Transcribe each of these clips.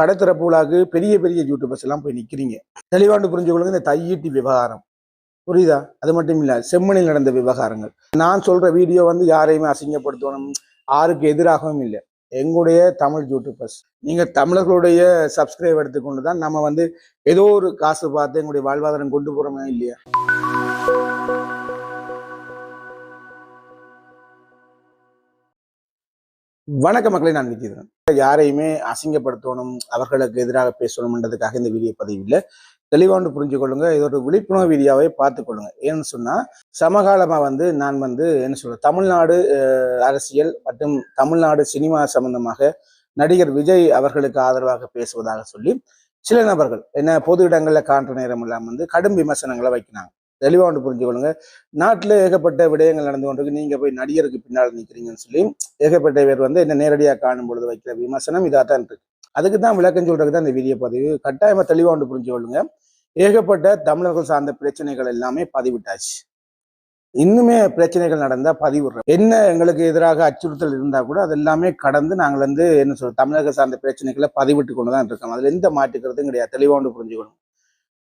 கடத்திறப்புகளாக பெரிய பெரிய யூடியூபர்ஸ் எல்லாம் போய் நிற்கிறீங்க தெளிவாண்டு புரிஞ்சுக்கொள்ளுங்க இந்த தையீட்டி விவகாரம். புரியுதா? அது மட்டும் இல்லை செம்மணில் நடந்த விவகாரங்கள். நான் சொல்கிற வீடியோ வந்து யாரையுமே அசிங்கப்படுத்தணும் யாருக்கு எதிராகவும் இல்லை. எங்களுடைய தமிழ் யூடியூபர்ஸ் நீங்கள் தமிழர்களுடைய சப்ஸ்கிரைப் எடுத்துக்கொண்டு தான் நம்ம வந்து ஏதோ ஒரு காசு பார்த்து எங்களுடைய வாழ்வாதாரம் கொண்டு போகிறோமே இல்லையா? வணக்க மக்களை நான் விஜயதன் யாரையுமே அசிங்கப்படுத்தணும் அவர்களுக்கு எதிராக பேசணும்ன்றதுக்காக இந்த வீடியோ பதிவு இல்லை. தெளிவாண்டு புரிஞ்சு கொள்ளுங்க. இது ஒரு விழிப்புணர்வு வீடியோவை பார்த்துக்கொள்ளுங்க ஏன்னு சொன்னா சமகாலமா வந்து நான் வந்து என்ன சொல்ற தமிழ்நாடு அரசியல் மற்றும் தமிழ்நாடு சினிமா சம்பந்தமாக நடிகர் விஜய் அவர்களுக்கு ஆதரவாக பேசுவதாக சொல்லி சில நபர்கள் என்ன பொது இடங்களில் காண்ற நேரம் எல்லாம் வந்து கடும் விமர்சனங்களை வைக்கிறாங்க. தெளிவாக ஒன்று புரிஞ்சு கொள்ளுங்க ஏகப்பட்ட விடயங்கள் நடந்து கொண்டிருக்கு. நீங்கள் போய் நடிகருக்கு பின்னால் நிக்கிறீங்கன்னு சொல்லி ஏகப்பட்ட பேர் வந்து என்ன நேரடியாக காணும் பொழுது வைக்கிற விமர்சனம் இதாக தான் இருக்கு. அதுக்கு தான் விளக்கம் சொல்றதுக்கு தான் இந்த வீடியோ பதிவு. கட்டாயமாக தெளிவாக ஒன்று புரிஞ்சு கொள்ளுங்க ஏகப்பட்ட தமிழர்கள் சார்ந்த பிரச்சனைகள் எல்லாமே பதிவிட்டாச்சு. இன்னுமே பிரச்சனைகள் நடந்தால் பதிவிடுறோம். என்ன எங்களுக்கு எதிராக அச்சுறுத்தல் இருந்தால் கூட அது எல்லாமே கடந்து நாங்கள் வந்து என்ன சொல்கிறோம் தமிழக சார்ந்த பிரச்சனைகளை பதிவிட்டு கொண்டு தான் இருக்கோம். அதில் எந்த மாற்றுக்கிறதும் கிடையாது. தெளிவாக ஒன்று புரிஞ்சுக்கணும்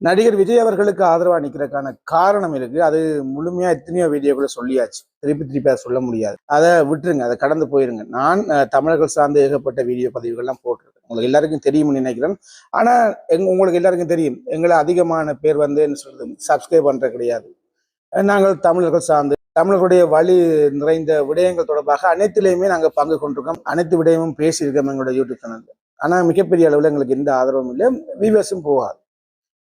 நடிகர் விஜய் அவர்களுக்கு ஆதரவாக நிற்கிறதுக்கான காரணம் இருக்கு. அது முழுமையா எத்தனையோ வீடியோக்குள்ள சொல்லியாச்சு. திருப்பி திருப்பி அதை சொல்ல முடியாது. அதை விட்டுருங்க. அதை கடந்து போயிருங்க. நான் தமிழர்கள் சார்ந்த ஏகப்பட்ட வீடியோ பதிவுகள்லாம் போட்டிருக்கேன். உங்களுக்கு எல்லாருக்கும் தெரியும்னு நினைக்கிறேன். ஆனா எங் உங்களுக்கு எல்லாருக்கும் தெரியும். எங்களை அதிகமான பேர் வந்து என்ன சொல்றது? சப்ஸ்கிரைப் பண்ற கிடையாது. நாங்கள் தமிழர்கள் சார்ந்து தமிழர்களுடைய வழி நிறைந்த விடயங்கள் தொடர்பாக அனைத்திலையுமே நாங்கள் பங்கு கொண்டிருக்கோம். அனைத்து விடயமும் பேசியிருக்கோம் எங்களுடைய யூடியூப் சேனல்ல ஆனா மிகப்பெரிய அளவில் எங்களுக்கு எந்த ஆதரவும் இல்லை. வியூவர்ஸும் போகாது.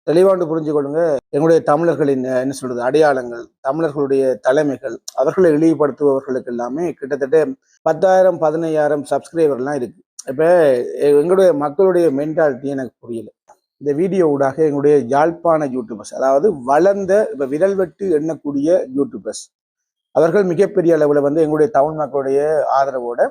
தெளிவாண்டு புரிஞ்சு கொள்ளுங்க எங்களுடைய தமிழர்களின் என்ன சொல்றது அடையாளங்கள் தமிழர்களுடைய தலைமைகள் அவர்களை இழிவுபடுத்துபவர்களுக்கு எல்லாமே கிட்டத்தட்ட பத்தாயிரம் பதினையாயிரம் சப்ஸ்கிரைபர்லாம் இருக்கு. இப்போ எங்களுடைய மக்களுடைய மென்டாலிட்டி எனக்கு புரியல. இந்த வீடியோ ஊடாக எங்களுடைய யாழ்ப்பாண யூடியூபர்ஸ் அதாவது வளர்ந்த இப்போ விரல் வெட்டு எண்ணக்கூடிய யூடியூபர்ஸ் அவர்கள் மிகப்பெரிய அளவில் வந்து எங்களுடைய தமிழ் மக்களுடைய ஆதரவோட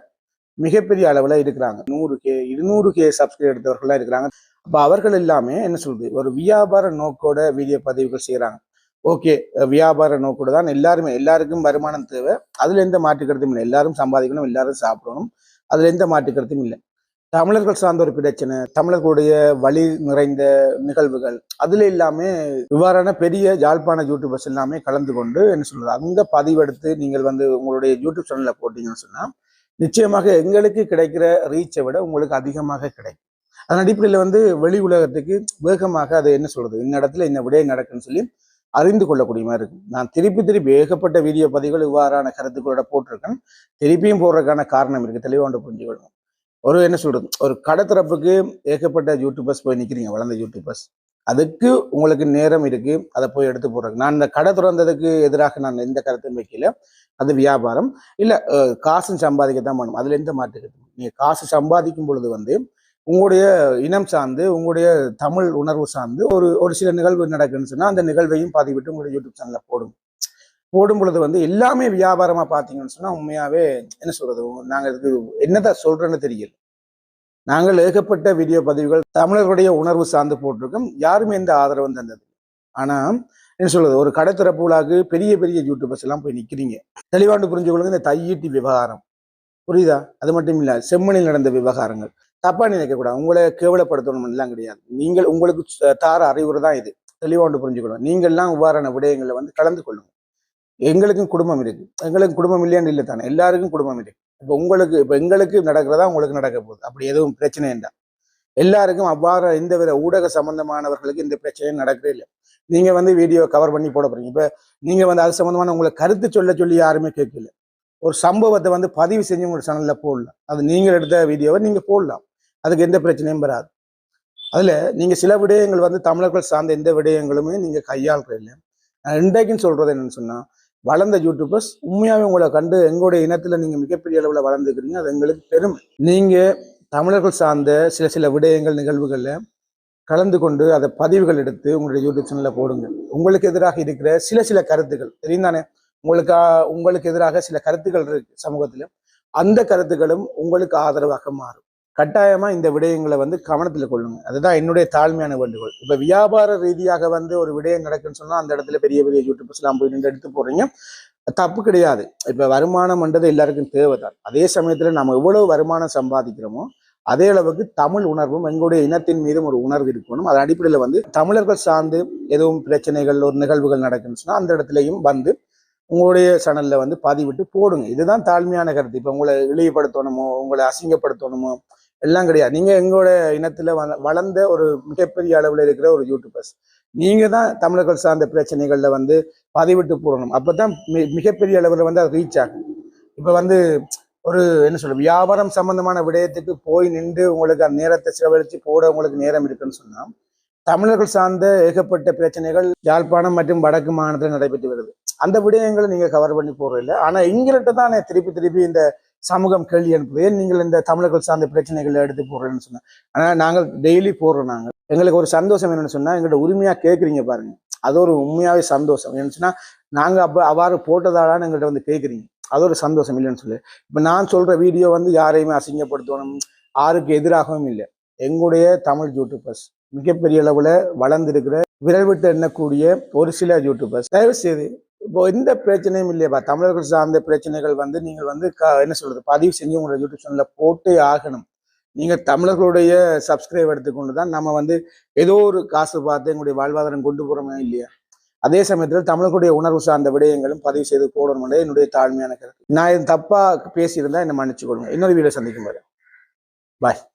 மிகப்பெரிய அளவில் இருக்கிறாங்க. நூறு கே இருநூறு கே சப்ஸ்கிரைப் எடுத்தவர்கள்லாம் இருக்கிறாங்க. அப்போ அவர்கள் எல்லாமே என்ன சொல்றது? ஒரு வியாபார நோக்கோட வீடியோ பதிவுகள் செய்கிறாங்க ஓகே வியாபார நோக்கோட தான் எல்லாருமே எல்லாருக்கும் வருமானம் தேவை. அதுல எந்த மாற்றுக்கிறதும் இல்லை. எல்லாரும் சம்பாதிக்கணும் எல்லாரும் சாப்பிடணும். அதுல எந்த மாற்றுக்கிறதும் இல்லை. தமிழர்கள் சார்ந்த ஒரு பிரச்சனை தமிழர்களுடைய வழி நிறைந்த நிகழ்வுகள் அதுல எல்லாமே இவ்வாறான பெரிய யாழ்ப்பாண யூடியூபர்ஸ் எல்லாமே கலந்து கொண்டு என்ன சொல்றது? அங்க பதிவெடுத்து நீங்கள் வந்து உங்களுடைய யூடியூப் சேனல்ல போட்டீங்கன்னு சொன்னா நிச்சயமாக எங்களுக்கு கிடைக்கிற ரீச்சை விட உங்களுக்கு அதிகமாக கிடைக்கும். அதன் அடிப்படையில் வந்து வெளி உலகத்துக்கு வேகமாக அது என்ன சொல்றது? இந்த இடத்துல இந்த விடயம் நடக்குன்னு சொல்லி அறிந்து கொள்ளக்கூடிய மாதிரி இருக்கு. நான் திருப்பி திருப்பி ஏகப்பட்ட வீடியோ பதிவுகள் இவ்வாறான கருத்துக்களோட போட்டிருக்கேன். திருப்பியும் போடுறதுக்கான காரணம் இருக்கு. தெளிவாண்டு புரிஞ்சுக்கணும் ஒரு என்ன சொல்றது? ஒரு கடத்தரப்புக்கு ஏகப்பட்ட யூடியூபர்ஸ் போய் நிற்கிறீங்க வளர்ந்த யூடியூபர்ஸ் அதுக்கு உங்களுக்கு நேரம் இருக்கு. அதை போய் எடுத்து போடுறது நான் இந்த கடை திறந்ததுக்கு எதிராக நான் எந்த கருத்தும் வைக்கல. அது வியாபாரம். இல்லை காசு சம்பாதிக்க சம்பாதிக்கத்தான் பண்ணணும் அதுல எந்த மாற்று நீங்கள் நீங்க காசு சம்பாதிக்கும் பொழுது வந்து உங்களுடைய இனம் சார்ந்து உங்களுடைய தமிழ் உணர்வு சார்ந்து ஒரு ஒரு சில நிகழ்வு நடக்குன்னு சொன்னா அந்த நிகழ்வையும் பதிவிட்டு உங்களுடைய யூடியூப் சேனல்ல போடும் போடும் பொழுது வந்து எல்லாமே வியாபாரமா பாத்தீங்கன்னு சொன்னா உண்மையாவே என்ன சொல்றது? நாங்க இதுக்கு என்னதான் சொல்றேன்னு தெரியல. நாங்கள் ஏகப்பட்ட வீடியோ பதிவுகள் தமிழர்களுடைய உணர்வு சார்ந்து போட்டிருக்கோம். யாருமே எந்த ஆதரவும் தந்தது ஆனா என்ன சொல்றது? ஒரு கடை திறப்பு விழாக்கு பெரிய பெரிய யூடியூபர்ஸ் எல்லாம் போய் நிக்கிறீங்க. தெளிவாண்டு புரிஞ்சுக்கொள்ளுங்க இந்த தையீட்டி விவகாரம். புரியுதா? அது மட்டும் இல்லை செம்மனில் நடந்த விவகாரங்கள். தப்பா நினைக்கக்கூடாது உங்களை கேவலப்படுத்தணும்லாம் கிடையாது. நீங்கள் உங்களுக்கு தார அறிவுரை தான் இது. தெளிவாண்டு புரிஞ்சுக்கணும். நீங்கள்லாம் இவ்வாறான விடயங்களை வந்து கலந்து கொள்ளுங்க. எங்களுக்கும் குடும்பம் இருக்கு. எங்களுக்கு குடும்பம் இல்லையான்னு இல்லை தானே. எல்லாருக்கும் குடும்பம் இருக்கு. இப்போ உங்களுக்கு இப்போ எங்களுக்கு நடக்கிறதா உங்களுக்கு நடக்க போகுது. அப்படி எதுவும் பிரச்சனை இல்லை. எல்லாருக்கும் அவ்வாறு இந்த வித ஊடக சம்பந்தமானவர்களுக்கு இந்த பிரச்சனையும் நடக்கவே இல்லை. நீங்க வந்து வீடியோ கவர் பண்ணி போட போறீங்க. இப்போ நீங்க வந்து அது சம்பந்தமான உங்களை கருத்து சொல்ல சொல்லி யாருமே கேட்கல. ஒரு சம்பவத்தை வந்து பதிவு செஞ்சு உங்களோட சேனல்ல போடலாம் அது நீங்கள் எடுத்த வீடியோவை நீங்க போடலாம். அதுக்கு எந்த பிரச்சனையும் வராது. அதில் நீங்கள் சில விடயங்கள் வந்து தமிழர்கள் சார்ந்த எந்த விடயங்களுமே நீங்கள் கையாளுற இல்லை. நான் இன்றைக்குன்னு சொல்கிறது என்னென்னு சொன்னால் வளர்ந்த யூடியூபர்ஸ் உண்மையாவே உங்களை கண்டு எங்களுடைய இனத்தில் நீங்கள் மிகப்பெரிய அளவில் வளர்ந்துக்கிறீங்க அது எங்களுக்கு பெருமை. நீங்கள் தமிழர்கள் சார்ந்த சில சில விடயங்கள் நிகழ்வுகளில் கலந்து கொண்டு அதை பதிவுகள் எடுத்து உங்களுடைய யூடியூப் சேனலில் போடுங்க. உங்களுக்கு எதிராக இருக்கிற சில சில கருத்துக்கள் தெரியும் தானே உங்களுக்கு உங்களுக்கு எதிராக சில கருத்துக்கள் இருக்கு சமூகத்தில். அந்த கருத்துக்களும் உங்களுக்கு ஆதரவாக மாறும். கட்டாயமாக இந்த விடயங்களை வந்து கவனத்தில் கொள்ளுங்க. அதுதான் என்னுடைய தாழ்மையான வேண்டுகோள். இப்போ வியாபார ரீதியாக வந்து ஒரு விடயம் நடக்குன்னு சொன்னால் அந்த இடத்துல பெரிய பெரிய யூடியூப்ஸ்லாம் போய் நின்று எடுத்து போடுறீங்க. தப்பு கிடையாது. இப்போ வருமானம்ன்றது எல்லாருக்கும் தேவைதான் அதே சமயத்தில் நம்ம எவ்வளவு வருமானம் சம்பாதிக்கிறோமோ அதே அளவுக்கு தமிழ் உணர்வும் எங்களுடைய இனத்தின் மீதும் ஒரு உணர்வு இருக்கணும். அதன் அடிப்படையில் வந்து தமிழர்கள் சார்ந்து எதுவும் பிரச்சனைகள் ஒரு நிகழ்வுகள் நடக்குன்னு சொன்னால் அந்த இடத்துலையும் வந்து உங்களுடைய சேனலில் வந்து பதிவிட்டு போடுங்க. இதுதான் தாழ்மையான கருத்து. இப்போ உங்களை இழிவுபடுத்தணுமோ உங்களை அசிங்கப்படுத்தணுமோ எல்லாம் கிடையாது. நீங்கள் எங்களோட இனத்தில் வள- வளர்ந்த ஒரு மிகப்பெரிய அளவில் இருக்கிற ஒரு யூடியூபர்ஸ் நீங்கள் தான் தமிழர்கள் சார்ந்த பிரச்சனைகள்ல வந்து பதிவிட்டு போடணும். அப்பதான் மி- மிகப்பெரிய அளவில் வந்து அது ரீச் ஆகும். இப்போ வந்து ஒரு என்ன சொல்ல வியாபாரம் சம்பந்தமான விடயத்துக்கு போய் நின்று உங்களுக்கு அந்த நேரத்தை செலவழித்து போட உங்களுக்கு நேரம் இருக்குன்னு சொன்னால் தமிழர்கள் சார்ந்த ஏகப்பட்ட பிரச்சனைகள் யாழ்ப்பாணம் மற்றும் வடக்கு மாநிலத்தில் நடைபெற்று வருது. அந்த விடயங்களை நீங்கள் கவர் பண்ணி போறதில்ல. ஆனால் எங்கள்கிட்ட தான் திருப்பி திருப்பி இந்த சமூகம் கேள்வி அனுப்புது. ஏன் நீங்கள் இந்த தமிழர்கள் சார்ந்த பிரச்சனைகளை எடுத்து போடுறேன்னு சொன்னா? ஆனால் நாங்கள் டெய்லி போடுறோம் நாங்கள். எங்களுக்கு ஒரு சந்தோஷம் என்னன்னு சொன்னால் எங்கள்கிட்ட உரிமையாக கேட்குறீங்க பாருங்க. அது ஒரு உண்மையாகவே சந்தோஷம். என்னன்னு சொன்னால் நாங்கள் அப்போ அவ்வாறு போட்டதாலான்னு எங்கள்கிட்ட வந்து கேட்குறீங்க அது ஒரு சந்தோஷம் இல்லைன்னு சொல்லி. இப்போ நான் சொல்கிற வீடியோ வந்து யாரையுமே அசிங்கப்படுத்தணும் யாருக்கு எதிராகவும் இல்லை. எங்களுடைய தமிழ் யூடியூபர்ஸ் மிகப்பெரிய அளவில் வளர்ந்திருக்கிற விரல் விட்டு எண்ணக்கூடிய ஒரு சில யூடியூபர்ஸ் தயவு செய்து இப்போ எந்த பிரச்சனையும் இல்லையப்பா தமிழர்கள் சார்ந்த பிரச்சனைகள் வந்து நீங்கள் வந்து க- என்ன சொல்றது பதிவு செஞ்சு உங்களோட யூடியூப் சேனல்ல போட்டே ஆகணும். நீங்க தமிழர்களுடைய சப்ஸ்கிரைப் எடுத்துக்கொண்டு தான் நம்ம வந்து ஏதோ ஒரு காசு பார்த்து எங்களுடைய வாழ்வாதாரம் கொண்டு போறோமே இல்லையா? அதே சமயத்தில் தமிழர்களுடைய உணர்வு சார்ந்த விடயங்களும் பதிவு செய்து போடணும் என்னுடைய தாழ்மையான கருத்து. நான் இது தப்பா பேசியிருந்தா என்னை மன்னிச்சு கொடுங்க இன்னொரு வீடியோ சந்திக்கும் பாரு பாய்